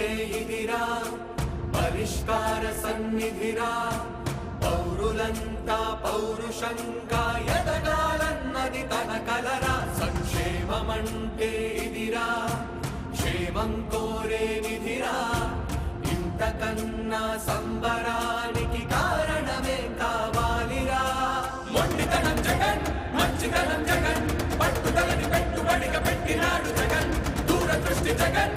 అంటే ఇదిరా పరిష్కార సన్నిధిరా. పౌరులంతా పౌరుషంగా ఎదగాలన్నది తన కలరా. సంక్షేమమంటే ఇదిరా క్షేమం కోరే నిధిరా. ఇంతకన్నా సంబరానికి కారణమే కావాలిరా. మొండితనం జగన్ మంచితనం జగన్. పట్టుదలని పెట్టుబడిగా పెట్టినాడు జగన్. దూరదృష్టి జగన్.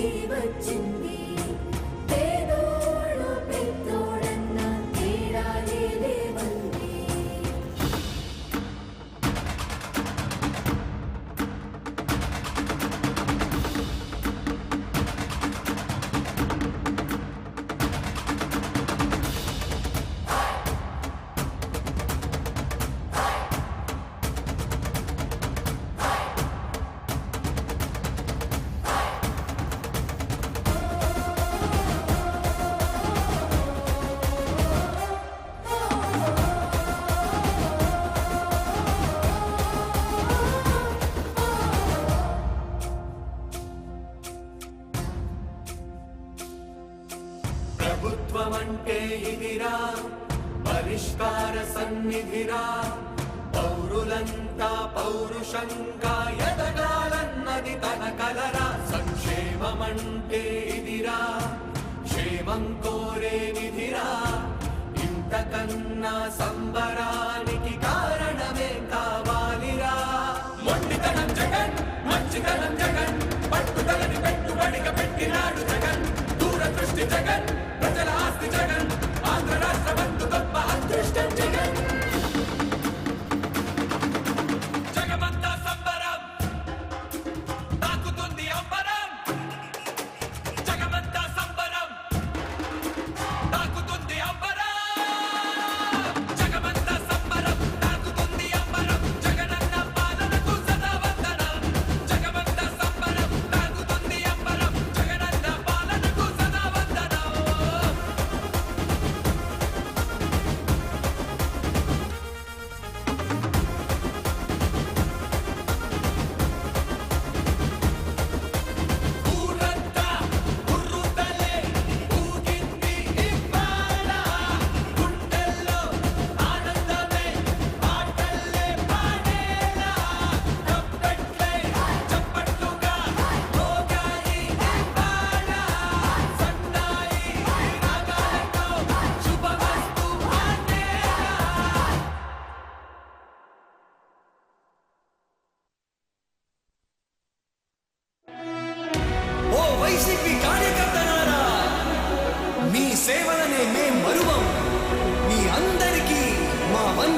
Với సన్నిధిరా పౌరులంతా పౌరుషంగా ఎదగాలన్నది తన కలరా. సంక్షేమమంటే ఇదిరా. క్షేమం కోరే విధిరా. ఇంతకన్నా సంబరానికి కారణమే కావాలిరా. మొండితనం జగన్ మంచితనం జగన్. పట్టుదలని పెట్టుబడిక పెట్టినాడు జగన్. దూరదృష్టి జగన్ ప్రజల ఆస్తి జగన్. ఆంధ్ర రాష్ట్ర బంధు గొప్ప అదృష్టం